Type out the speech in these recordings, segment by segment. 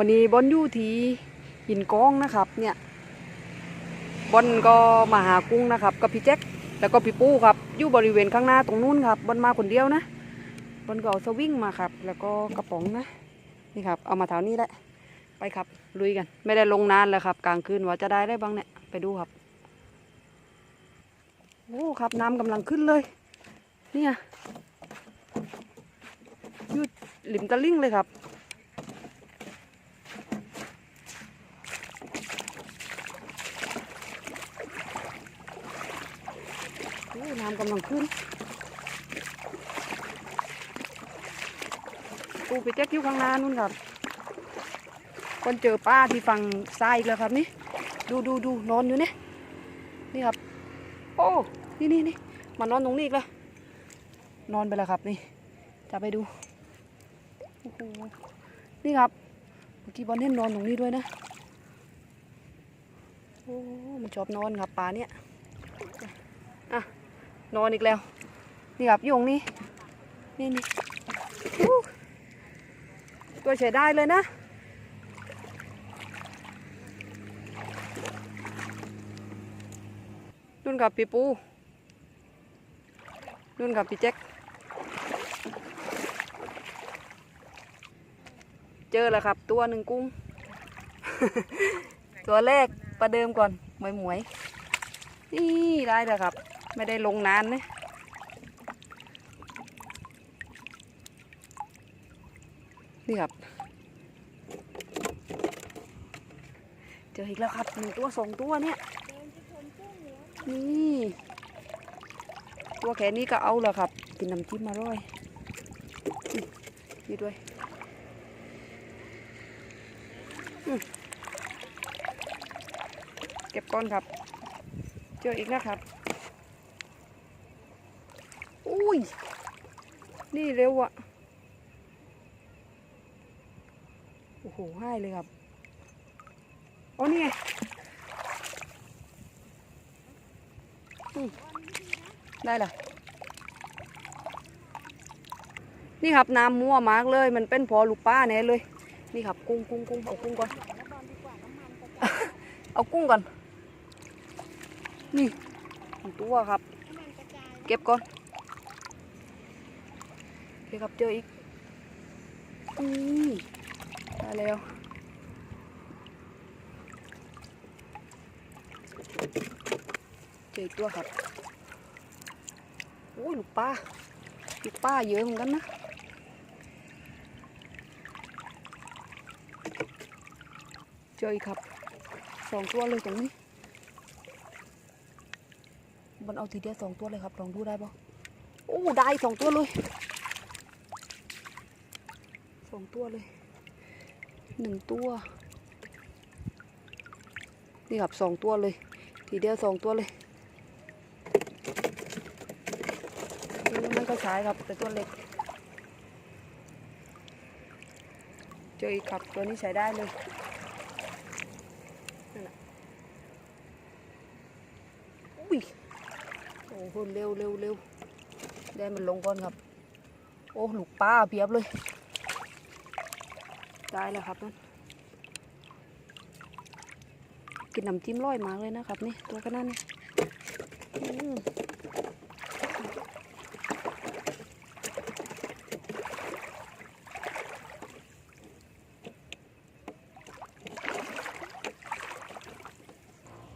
วันนี้บอลอยู่ที่หินกองนะครับ เนี่ยบอลก็มาหากุ้งนะครับกับพี่แจ็คแล้วก็พี่ปู้ครับอยู่บริเวณข้างหน้าตรงนู้นครับบอลมาคนเดียวนะบอลก็เอาสวิงมาครับ แล้วก็กระป๋องนะนี่ครับ เอามาแถวนี้แหละไปครับลุยกัน ไม่ได้ลงนานแล้วครับ กลางคืนว่าจะได้ได้บ้างเนี่ยไปดูครับโอ้ครับน้ำกำลังขึ้นเลยเนี่ยอยู่หลิมตะลิ่งเลยครับ น้ำกำลังขึ้นปูไปแจ๊กอยู่ข้างหน้านู่นครับ คนเจอป้าที่ฝั่งซ้ายอีกแล้วครับนี่ ดูดูดูนอนอยู่เนี่ย นี่ครับ โอ้ นี่นี่นี่มานอนตรงนี้อีกแล้ว นอนไปแล้วครับนี่ จะไปดู โอ้โห นี่ครับเมื่อกี้บอลเห็นนอนตรงนี้ด้วยนะ โอ้ มันชอบนอนครับปลาเนี่ย นอนอีกแล้ว นี่ครับยตรงนี้นี่นี่ตัวใช้ได้เลยนะนุ่นกับพี่ปูนุ่นกับพี่แจ็คเจอแล้วครับ ตัวหนึ่งกุ้ง ตัวแรกประเดิมก่อนหมวยหมวยนี่ได้แล้วครับ ไม่ได้ลงนานนะนี่ครับเจออีกแล้วครับหนึ่งตัวสองตัวเนี่ยนี่ตัวแค่นี้ก็เอาแล้วครับ กินน้ำจิ้มมาร่อยนี่ด้วยเก็บก้อนครับ เจออีกนะครับ อุ้ย นี่เร็วอะโอ้โหให้เลยครับโอ้นี่ไงได้ละนี่ครับน้ำมั่วมากเลย มันเป็นพอลูกป้าแน่เลย นี่ครับกุ้งกุ้งกุ้งเอากุ้งก่อนเอากุ้งก่อน นี่หนึ่งตัวครับ เก็บก่อน โอเคครับเจออีกนี่ได้แล้วเจออีกตัวครับโอ้ยลูกป้าลูกป้าเยอะเหมือนกันนะเจออีกครับสองตัวเลยตรงนี้มันเอาทีเดียวสองตัวเลยครับลองดูได้ปะโอ้ได้สองตัวเลย องตัวเลยหนึ่งตัว นี่ครับสองตัวเลย ทีเดียวสองตัวเลยนี่มันก็ใช้ครับแต่ตัวเล็ก เจออีกครับตัวนี้ใช้ได้เลยนั่นน่ะอุ้ยโอ้โหเร็วเร็วเร็วได้มันลงก่อนครับ โอ้ลูกป้าเพียบเลย ได้แล้วครับนั่นกินน้ำจิ้มร้อยมากเลยนะครับนี่ตัวขนาดนี้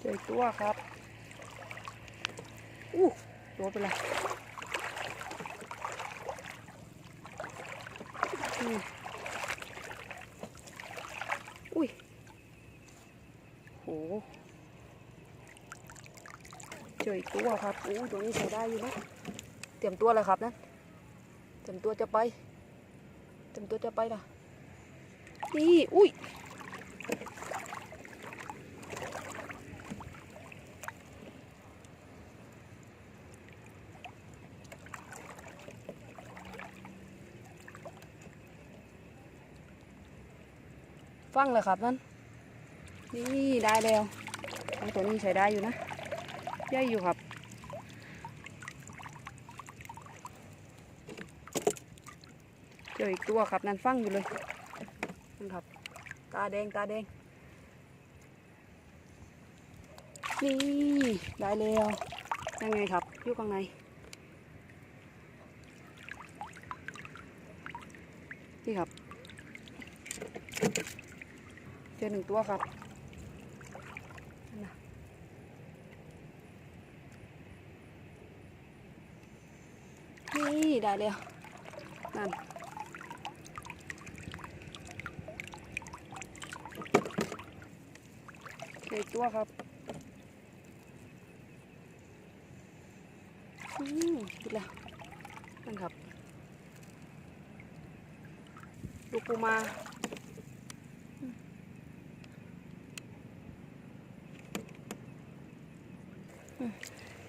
เจอตัวครับอู้โดนไปเลยอืมอุ้ยโห เจออีกตัว ครับอู้ตัวนี้ใช้ได้อยู่นะเตรียมตัวแล้วครับนะเตรียมตัวจะไปเตรียมตัวจะไปล่ะนี่อุ้ยฟังเลยครับนั่นนี่ได้แล้วทั้งตัวนี้ใช้ได้อยู่นะใหญ่อยู่ครับ เจออีกตัวครับนั่นฟังอยู่เลยนั่นครับ ตาแดงตาแดง นี่ได้แล้วยังไงครับอยู่ข้างในนี่ครับเจอหนึ่งตัวครับนี่ได้แล้วนั่น จตัวครับอืมกินแล้วนั่นครับลูกปูมา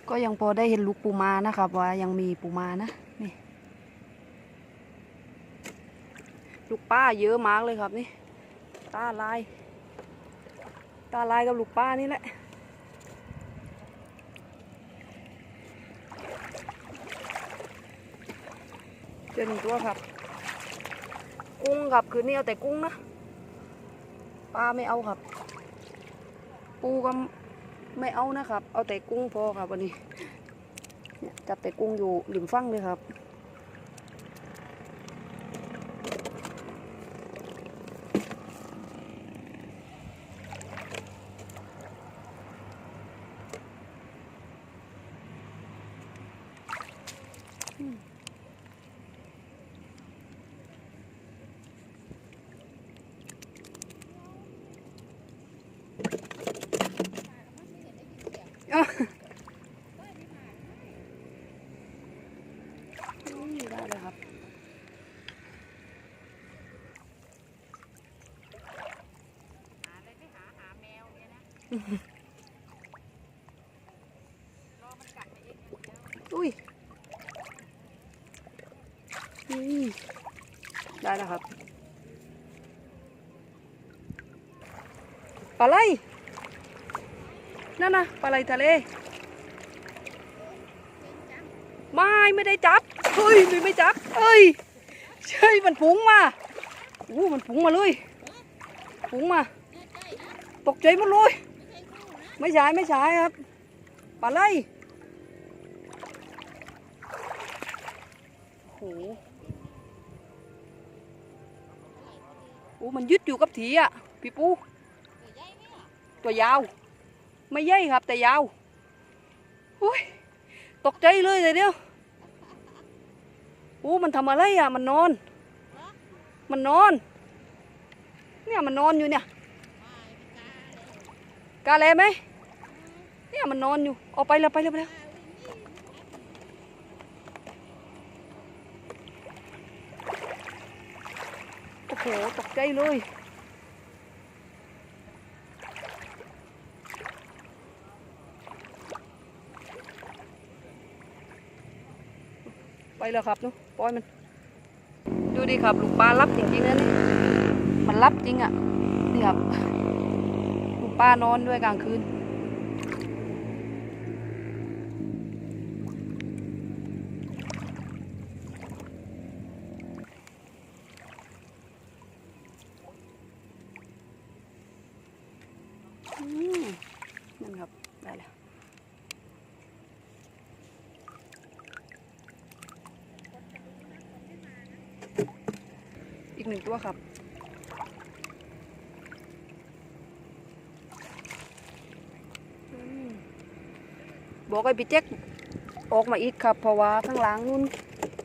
ก็ยังพอได้เห็นลูกปูมานะครับว่ายังมีปูมานะนี่ลูกป้าเยอะมากเลยครับนี่ตาลาย ตาลายกับลูกป้านี่แหละเจอหนึ่งตัวครับ กุ้งครับคืนนี้เอาแต่กุ้งนะปลาไม่เอาครับ ปูก็ไม่เอานะครับ เอาแต่กุ้งพอครับวันนี้จับแต่กุ้งอยู่ริมฝั่งเลยครับ อะอืมได้เลยครับ หาอะไรไม่หาหาแมวเนี่ยนะร อุ้ยได้แล้วครับปลาไหลนั่นนะปลาไหลทะเล ไม่ไม่ได้จับเฮ้ยไม่ไม่จับเอ้ยใช่มันผุงมาอู้มันผุงมาเลยผุงมา ตกใจหมดเลย ไม่ใช่ไม่ใช่ครับปลาไหลโอ้โหโอ้มันยึดอยู่กับถีอะ พี่ปู ตัวยาว ไม่ใหญ่ครับแต่ยาวอุ้ยตกใจเลยเลยเดียวโอ้มันทำอะไรอะ มันนอน มันนอน เนี่ยมันนอนอยู่เนี่ยกาแลไหม เนี่ยมันนอนอยู่เอาไปแล้วไปแล้วไปแล้วโอ้โหตกใจเลยไปแล้วครับนุปล่อยมัน ดูดิครับลูกปลารับจริงๆนะนี่มันรับจริงอะนี่ครับลูกปลานอนด้วยกลางคืน นั่นครับ ได้แล้วอีกหนึ่งตัวครับอบอกให้พี่แจ็คออกมาอีกครับ เพราะว่าข้างหลังนู่น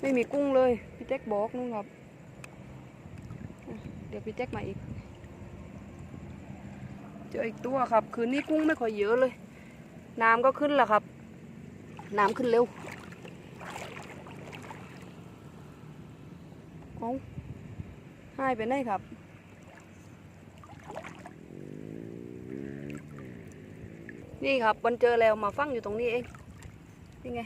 ไม่มีกุ้งเลย พี่แจ็คบอกนู่นครับ เดี๋ยวพี่แจ็คมาอีก เจออีกตัวครับ คืนนี้กุ้งไม่ค่อยเยอะเลย น้ำก็ขึ้นแล้วครับ น้ำขึ้นเร็วเอาหายไปไหนครับนี่ครับวันเจอแล้วมาฟังอยู่ตรงนี้เองนี่ไง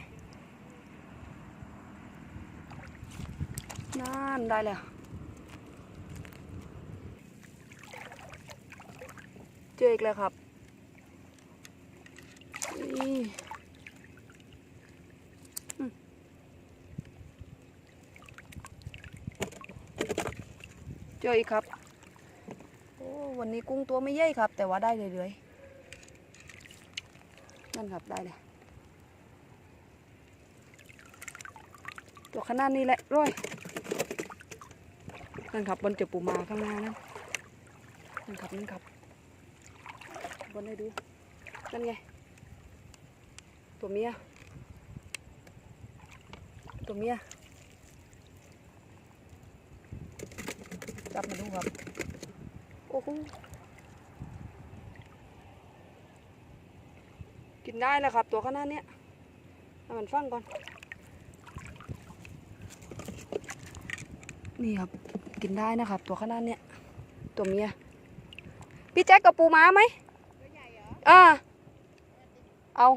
นั่นได้แล้ว เจออีกแล้วครับเจออีกครับ โอ้วันนี้กุ้งตัวไม่ใหญ่ครับ แต่ว่าได้เรื่อยๆนั่นครับได้เลยตัวขนาดนี้แหละร้อยนั่นครับบนเจอปูมาข้างหน้านั่นนั่นครับนั่นครับ บนให้ดู นั่นไง ตัวเมีย ตัวเมีย จับมาดูครับ โอ้โห กินได้แล้วครับ ตัวขนาดเนี้ยให้มันฟังก่อน นี่ครับ กินได้นะครับ ตัวขนาดเนี้ย ตัวเมียพี่แจ็คกับปูม้าไหม ออ่าเอา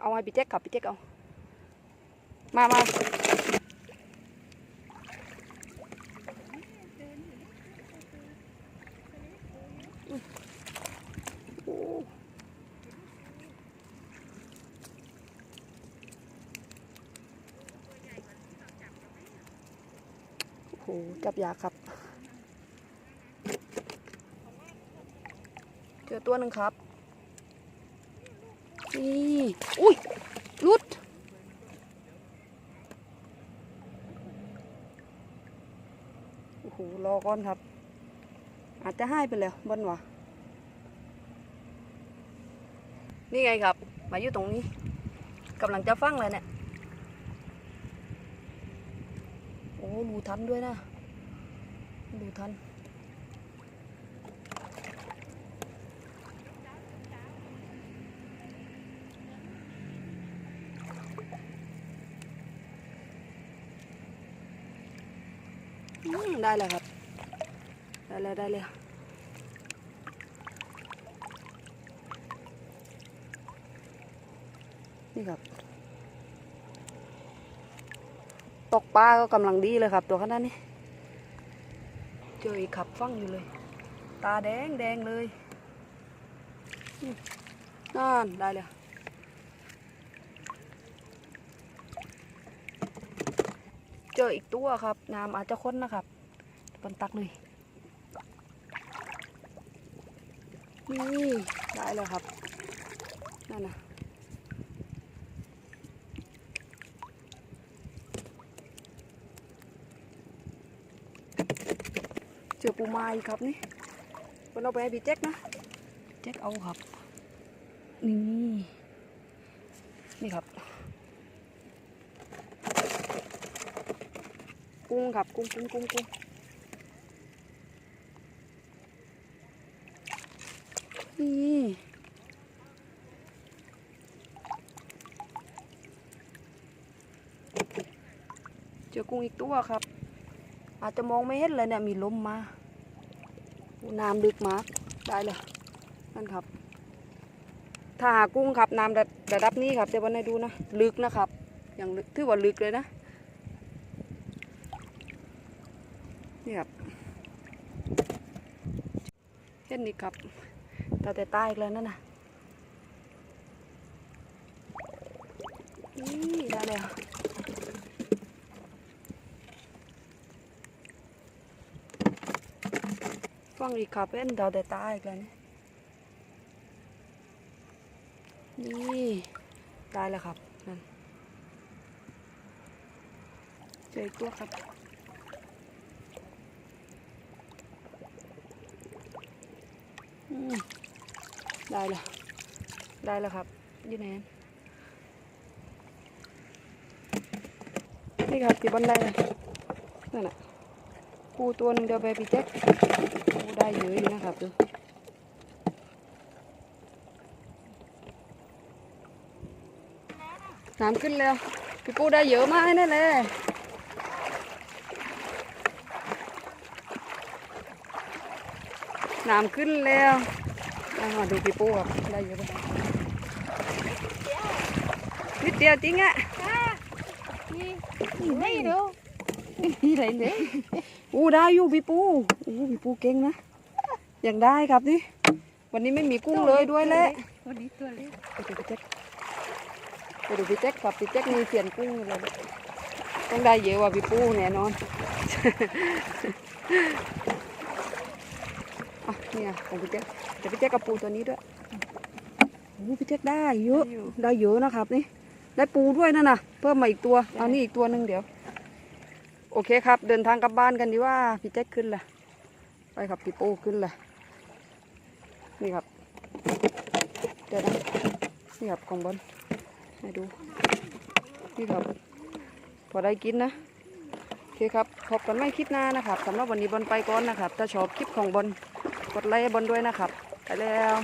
เอาให้พี่แจ็คขับพี่แจ็คเอา มามาโอ้โหจับยาครับ เจอตัวหนึ่งครับ นี่อุ้ยรุดโอ้โหรอก่อนครับ อาจจะให้ไปแล้วบนวะนี่ไงครับ มาอยู่ตรงนี้กำลังจะฟังเลยเนี่ยโอ้รูทันด้วยนะรูทัน ได้แล้วครับ ได้แล้วได้แล้วนี่ครับ ตกปลาก็กำลังดีเลยครับ ตัวขนาดนี้ เจออีกขับฟังอยู่เลย ตาแดงแดงเลยอืมนั่นได้แล้วเจออีกตัวครับ น้ำอาจจะข้นนะครับ บนตักเลย นี่ได้แล้วครับ นั่นนะเจอปูมาอีกครับนี่มันเอาไปให้พี่แจ็คนะ แจ็คเอาครับ นี่ นี่ครับ กุ้งครับกุ้งกุ้งกุ้งกุ้งนี่ เจอกุ้งอีกตัวครับ อาจจะมองไม่เห็นเลยเนี่ยมีลมมาโอ้น้ำลึกมากได้เลยนั่นครับ ถ้าหากุ้งครับน้ำระดับนี้ครับเดี๋ยววันให้ดูนะลึกนะครับอย่างลึกถือว่าลึกเลยนะนี่ครับเห็นนี่ครับตาแต่ใต้อีกแล้วนั่นนะ่ะ ฟังอีกครับเป็นดาวแต่ต้อีกแล้วนี่นี่ได้แล้วครับนั่นเจออีกตัวครับได้แล้วได้แล้วครับอยูแนนนี่ครับที่บันไดเลยนั่นน่ะ ปูตัวนึงเดียวไปพี่แจ็คปูได้เยอะอยู่นะครับดูน้ำขึ้นแล้วพี่ปูได้เยอะมากแน่เลยน้ำขึ้นแล้วมาดูพี่ปูครับได้เยอะไหมนิดเดียวจริงอะนี่ไม่ รู้นี่ไหนเนี่ยอู้ได้อยู่พี่ปูอู้พี่ปูเก่งนะยังได้ครับนี่วันนี้ไม่มีกุ้งเลยด้วยแหละตัวนี้ตัวเล็กไปดูพี่แจ๊คไปดูพี่แจ๊คครับพี่แจ๊คมีเสียนกุ้งเลยต้องได้เยอะกว่าพี่ปูแน่นอนเออะเนี่ยของพี่แจ๊คเดี๋ยวพี่แจ๊คกับปูตัวนี้ด้วยโอ้พี่แจ๊คได้เยอะอยู่ได้เยอะนะครับนี่ได้ปูด้วยนั่นน่ะ เพิ่มมาอีกตัวเอานี่อีกตัวหนึ่งเดี๋ยว โอเคครับ เดินทางกลับบ้านกันดีว่าพี่แจ๊คขึ้นละไปครับพี่ปูขึ้นละนี่ครับเดี๋ยวนะนี่ครับของบอลให้ดูนี่ครับพอได้กินนะโอเคครับพบกันไม่คลิปหน้านะครับสำหรับวันนี้บอลไปก่อนนะครับ ถ้าชอบคลิปของบอลกดไลค์บอลด้วยนะครับไปแล้ว